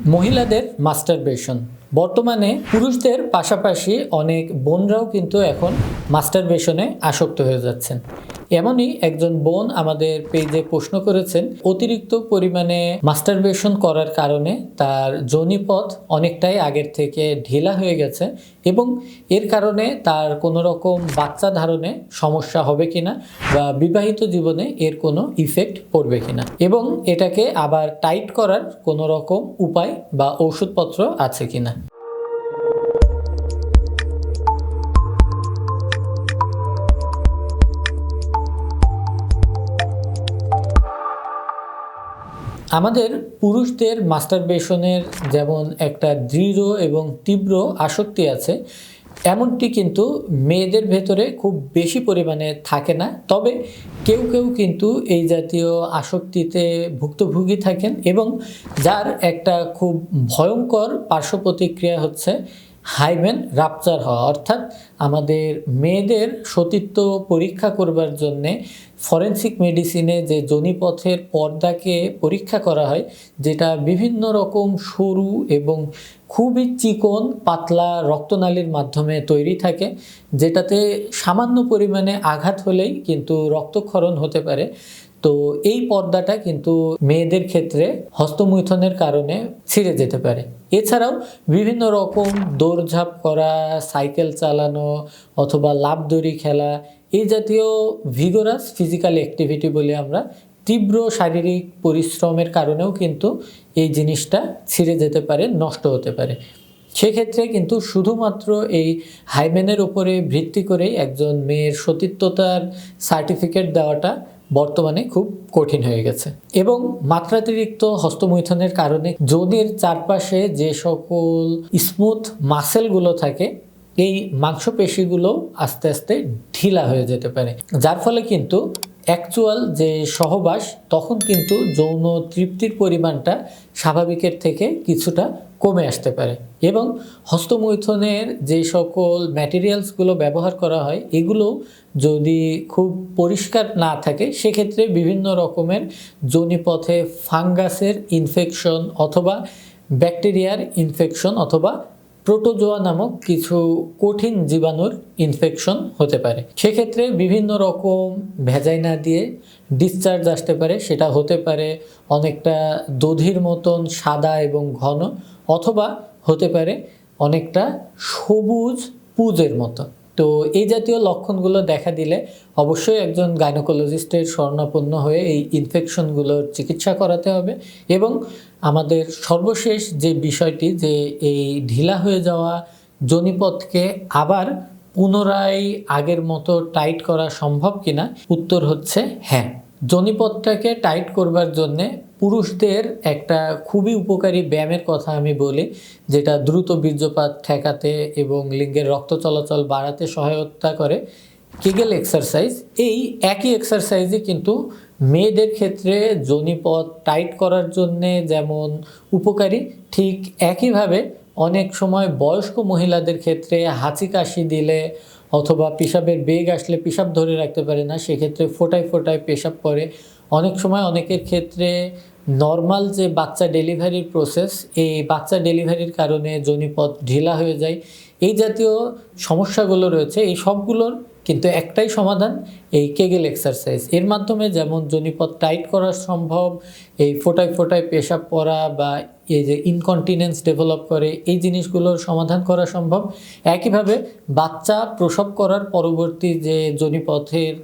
মহিলাদের মাস্টারবেশন বর্তমানে পুরুষদের পাশাপাশি অনেক বোনরাও কিন্তু এখন মাস্টারবেশনে আসক্ত হয়ে যাচ্ছেন। এমনই একজন বোন আমাদের পেজে প্রশ্ন করেছেন, অতিরিক্ত পরিমাণে মাস্টারবেশন করার কারণে তার যোনিপথ অনেকটাই আগের থেকে ঢিলা হয়ে গেছে এবং এর কারণে তার কোনো রকম বাচ্চা ধারণে সমস্যা হবে কিনা বা বিবাহিত জীবনে এর কোনো ইফেক্ট পড়বে কিনা এবং এটাকে আবার টাইট করার কোনো রকম উপায় বা ওষুধপত্র আছে কিনা। আমাদের পুরুষদের মাস্টারবেশনের যেমন একটা দৃঢ় এবং তীব্র আসক্তি আছে, এমনটি কিন্তু মেয়েদের ভেতরে খুব বেশি পরিমাণে থাকে না। তবে কেউ কেউ কিন্তু এই জাতীয় আসক্তিতে ভুক্তভোগী থাকেন এবং যার একটা খুব ভয়ঙ্কর পার্শ্ব প্রতিক্রিয়া হচ্ছে হাইমেন রাপচার হওয়া, অর্থাৎ আমাদের মেয়েদের সতীত্ব পরীক্ষা করবার জন্যে ফরেন্সিক মেডিসিনে যে জনিপথের পর্দাকে পরীক্ষা করা হয়, যেটা বিভিন্ন রকম সরু এবং খুবই চিকন, পাতলা রক্তনালীর মাধ্যমে তৈরি থাকে, যেটাতে সামান্য পরিমাণে আঘাত হলেই কিন্তু রক্তক্ষরণ হতে পারে। তো এই পর্দাটা কিন্তু মেয়েদের ক্ষেত্রে হস্তমৈথনের কারণে ছিঁড়ে যেতে পারে। এছাড়াও বিভিন্ন রকম দৌড়ঝাঁপ করা, সাইকেল চালানো অথবা লাভ দড়ি খেলা, এই জাতীয় ভিগোরাস ফিজিক্যাল অ্যাক্টিভিটি বলে আমরা তীব্র শারীরিক পরিশ্রমের কারণেও কিন্তু এই জিনিসটা ছিঁড়ে যেতে পারে, নষ্ট হতে পারে। সেক্ষেত্রে কিন্তু শুধুমাত্র এই হাইমেনের উপরে ভিত্তি করেই একজন মেয়ের সতীত্বতার সার্টিফিকেট দেওয়াটা বর্তমানে খুব কঠিন হয়ে গেছে। এবং মাত্রাতিরিক্ত হস্তমৈথনের কারণে যোনির চারপাশে যে সকল স্মুথ মাসেলগুলো থাকে, এই মাংসপেশিগুলো আস্তে আস্তে ঢিলা হয়ে যেতে পারে। যার ফলে কিন্তু অ্যাকচুয়াল যে সহবাস, তখন কিন্তু যৌন তৃপ্তির পরিমাণটা স্বাভাবিকের থেকে কিছুটা কমে আসতে পারে। এবং হস্তমৈথনের যে সকল ম্যাটেরিয়ালসগুলো ব্যবহার করা হয়, এগুলো যদি খুব পরিষ্কার না থাকে, সেক্ষেত্রে বিভিন্ন রকমের জনিপথে ফাঙ্গাসের ইনফেকশন অথবা ব্যাকটেরিয়ার ইনফেকশন অথবা প্রোটোজোয়া নামক কিছু কঠিন জীবাণুর ইনফেকশন হতে পারে। সেক্ষেত্রে বিভিন্ন রকম ভেজাইনা দিয়ে ডিসচার্জ আসতে পারে। সেটা হতে পারে অনেকটা দধির মতন সাদা এবং ঘন, অথবা হতে পারে অনেকটা সবুজ পুজের মতো তো এই জাতীয় লক্ষণগুলো দেখা দিলে অবশ্যই একজন গাইনোকোলজিস্টের স্বর্ণাপন্ন হয়ে এই ইনফেকশনগুলোর চিকিৎসা করাতে হবে এবং আমাদের সর্বশেষ যে বিষয়টি যে এই ঢিলা হয়ে যাওয়া জনিপথকে আবার পুনরায় আগের মতো টাইট করা সম্ভব কিনা, উত্তর হচ্ছে হ্যাঁ। জনিপথটাকে টাইট করবার জন্যে পুরুষদের একটা খুবই উপকারী ব্যায়ামের কথা আমি বলি, যেটা দ্রুত বীর্যপাত ঠেকাতে এবং লিঙ্গের রক্ত চলাচল বাড়াতে সহায়তা করে। কেগেল এক্সারসাইজ এই একই এক্সারসাইজই কিন্তু মেয়েদের ক্ষেত্রে জনিপথ টাইট করার জন্যে যেমন উপকারী, ঠিক একইভাবে অনেক সময় বয়স্ক মহিলাদের ক্ষেত্রে হাঁচি কাশি দিলে অথবা পেশাবের বেগ আসলে পেশাব ধরে রাখতে পারে না, সেক্ষেত্রে ফোটায় ফোটায় পেশাব করে। অনেক সময় অনেকের ক্ষেত্রে নর্মাল যে বাচ্চা ডেলিভারির প্রসেস, এই বাচ্চা ডেলিভারির কারণে জনিপথ ঢিলা হয়ে যায়। এই জাতীয় সমস্যাগুলো রয়েছে। এই সবগুলোর কিন্তু একটাই সমাধান, এই কেগেল এক্সারসাইজ এর মাধ্যমে যেমন জনিপথ টাইট করা সম্ভব, এই ফোটায় ফোটায় পেশাব পড়া বা এই যে ইনকন্টিনেন্স ডেভেলপ করে, এই জিনিসগুলোর সমাধান করা সম্ভব। একইভাবে বাচ্চা প্রসব করার পরবর্তী যে জনিপথের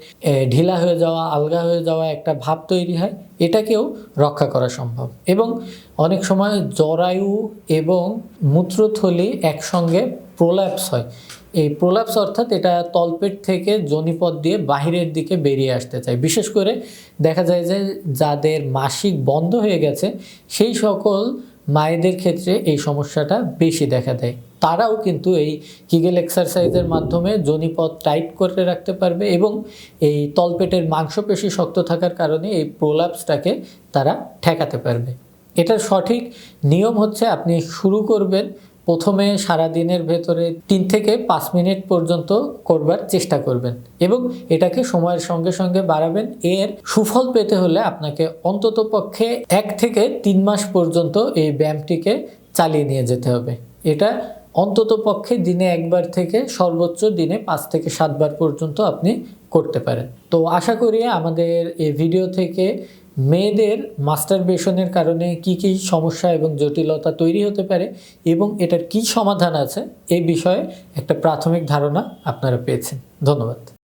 ঢিলা হয়ে যাওয়া, আলগা হয়ে যাওয়া একটা ভাব তৈরি হয়, এটাকেও রক্ষা করা সম্ভব। এবং অনেক সময় জরায়ু এবং মূত্রথলি একসঙ্গে প্রোল্যাপস হয়। এই প্রোল্যাপস অর্থাৎ এটা তলপেট থেকে জনিপথ দিয়ে বাহিরের দিকে বেরিয়ে আসতে চায়। বিশেষ করে দেখা যায় যে যাদের মাসিক বন্ধ হয়ে গেছে, সেই সকল মায়েদের ক্ষেত্রে এই সমস্যাটা বেশি দেখা দেয়। তারাও কিন্তু এই কিগেল এক্সারসাইজের মাধ্যমে জনিপথ টাইট করে রাখতে পারবে এবং এই তলপেটের মাংসপেশি শক্ত থাকার কারণে এই প্রোলাপসটাকে তারা ঠেকাতে পারবে। এটার সঠিক নিয়ম হচ্ছে আপনি শুরু করবেন প্রথমে সারা দিনের ভেতরে তিন থেকে পাঁচ মিনিট পর্যন্ত করবার চেষ্টা করবেন এবং এটাকে সময়ের সঙ্গে সঙ্গে বাড়াবেন। এর সুফল পেতে হলে আপনাকে অন্তত পক্ষে এক থেকে তিন মাস পর্যন্ত এই ব্যায়ামটিকে চালিয়ে নিয়ে যেতে হবে। এটা অন্তত পক্ষে দিনে একবার থেকে সর্বোচ্চ দিনে পাঁচ থেকে সাতবার পর্যন্ত আপনি করতে পারেন। তো আশা করি আমাদের এই ভিডিও থেকে মেয়েদের মাস্টারবেশনের কারণে কি কি সমস্যা এবং জটিলতা তৈরি হতে পারে এবং এটার কি সমাধান আছে এ বিষয়ে একটা প্রাথমিক ধারণা আপনারা পেয়েছেন। ধন্যবাদ।